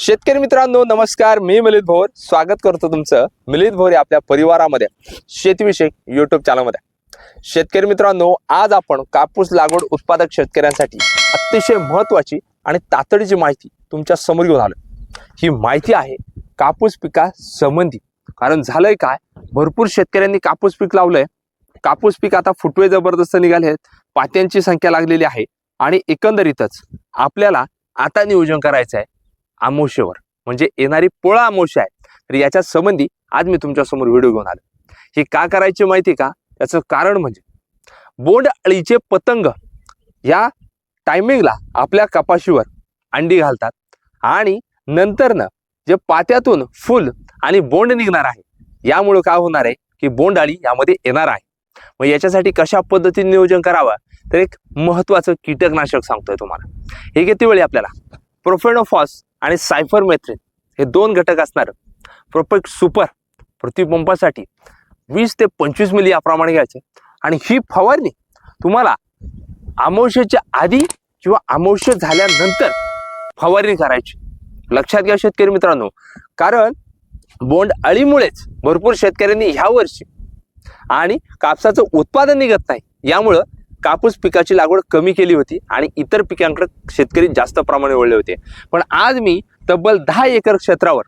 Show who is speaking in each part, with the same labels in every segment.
Speaker 1: शेतकरी मित्रांनो नमस्कार. मी मिलित भोर. स्वागत करतो तुमचं मिलित भोर आपल्या परिवारामध्ये शेतीविषयक युट्यूब चॅनलमध्ये शेतकरी मित्रांनो आज आपण कापूस लागवड उत्पादक शेतकऱ्यांसाठी अतिशय महत्वाची आणि तातडीची माहिती तुमच्यासमोर घेऊन आलो ही माहिती आहे कापूस पिका संबंधी. कारण झालंय काय? भरपूर शेतकऱ्यांनी कापूस पीक लावलंय. कापूस पीक आता फुटवे जबरदस्त निघाले आहेत. पात्यांची संख्या लागलेली आहे. आणि एकंदरीतच आपल्याला आता नियोजन करायचं आहे आमोशेवर म्हणजे येणारी पोळा अमावस्या आहे. तर याच्या संबंधी आज मी तुमच्यासमोर व्हिडिओ घेऊन आलो. ही का करायची माहिती का? त्याचं कारण म्हणजे बोंड अळीचे पतंग या टायमिंगला आपल्या कपाशीवर अंडी घालतात आणि नंतरनं जे पात्यातून फुल आणि बोंड निघणार आहे यामुळं काय होणार आहे की बोंड अळी यामध्ये येणार आहे. मग याच्यासाठी कशा पद्धतीने नियोजन करावं? तर एक महत्वाचं कीटकनाशक सांगतोय तुम्हाला. हे किती वेळी आपल्याला? प्रोफेनोफॉस आणि सायफर मेथ्रिन हे दोन घटक असणार. प्रोपेक्ट सुपर प्रतिपंपासाठी वीस ते पंचवीस मिली याप्रमाणे घ्यायचे. आणि ही फवारणी तुम्हाला अमावस्येच्या आधी किंवा अमावस्या झाल्यानंतर फवारणी करायची. लक्षात घ्या शेतकरी मित्रांनो. कारण बोंड अळीमुळेच भरपूर शेतकऱ्यांनी ह्या वर्षी आणि कापसाचं उत्पादन निघत नाही. यामुळं कापूस पिकाची लागवड कमी केली होती आणि इतर पिकांकडे शेतकरी जास्त प्रमाणे वळले होते. पण आज मी तब्बल दहा एकर क्षेत्रावर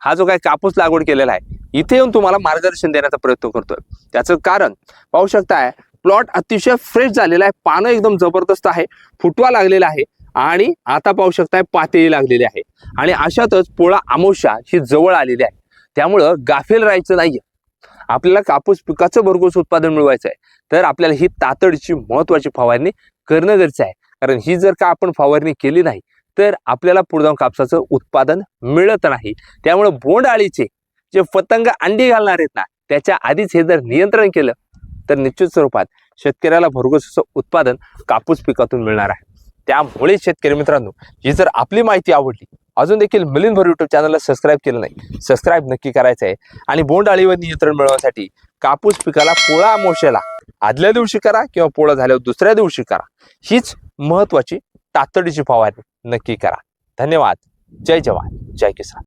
Speaker 1: हा जो काय कापूस लागवड केलेला आहे इथे येऊन तुम्हाला मार्गदर्शन देण्याचा प्रयत्न करतोय. त्याचं कारण पाहू शकताय प्लॉट अतिशय फ्रेश झालेला आहे पानं एकदम जबरदस्त आहे फुटवा लागलेला आहे आणि आता पाहू शकताय पातेही लागलेली आहे. आणि अशातच पोळा अमावस्या ही जवळ आलेली आहे. त्यामुळं गाफेल राहायचं नाहीये. आपल्याला कापूस पिकाचं भरघोस उत्पादन मिळवायचं आहे. तर आपल्याला ही तातडीची महत्वाची फवारणी करणं गरजेचं आहे. कारण ही जर का आपण फवारणी केली नाही तर आपल्याला पुढे जाऊन कापसाचं उत्पादन मिळत नाही. त्यामुळे बोंड अळीचे जे पतंग अंडी घालणार आहेत ना त्याच्या आधीच हे जर नियंत्रण केलं तर निश्चित स्वरूपात शेतकऱ्याला भरघोस असं उत्पादन कापूस पिकातून मिळणार आहे. त्यामुळे शेतकरी मित्रांनो ही जर आपली माहिती आवडली अजून देखील मिलिंद भर युट्यूब चॅनलला सबस्क्राईब केलं नाही. सबस्क्राईब नक्की करायचं आहे आणि बोंड अळीवर नियंत्रण मिळवण्यासाठी कापूस पिकाला पोळा अमावस्याला आदल्या दिवशी करा किंवा पोळा झाल्यावर दुसऱ्या दिवशी करा. हीच महत्वाची तातडीची फवारणी नक्की करा. धन्यवाद. जय जवान. जय किसान.